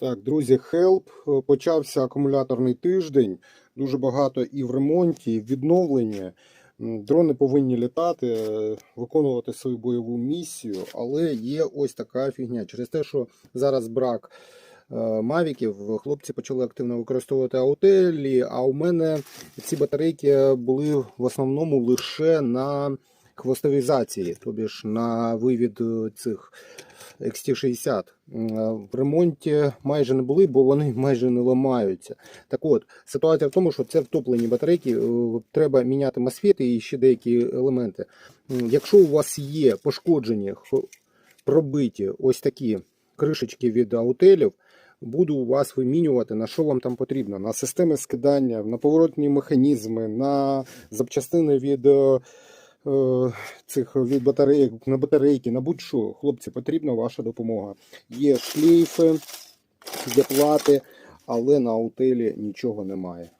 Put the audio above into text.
Так, друзі. Е, Почався акумуляторний тиждень. Дуже багато і в ремонті, і в відновленні. Дрони повинні літати, е, виконувати свою бойову місію, але є ось така фігня. Через те, що зараз брак е, мавіків, хлопці почали активно використовувати аутелі, а у мене ці батарейки були в основному лише на хвостовізації, тобі ж на вивід е, цих XT60. Е, В ремонті майже не були, бо вони майже не ламаються. Так от, ситуація в тому, що це втоплені батарейки, е, треба міняти мосфети і ще деякі елементи. Якщо у вас є пошкоджені, пробиті ось такі кришечки від аутелів, буду у вас вимінювати, на що вам там потрібно. На системи скидання, на поворотні механізми, на запчастини від цих від батарейок, на батарейки, на будь-що. Хлопці, потрібна ваша допомога. Є шлейфи, є плати, але на аутелі нічого немає.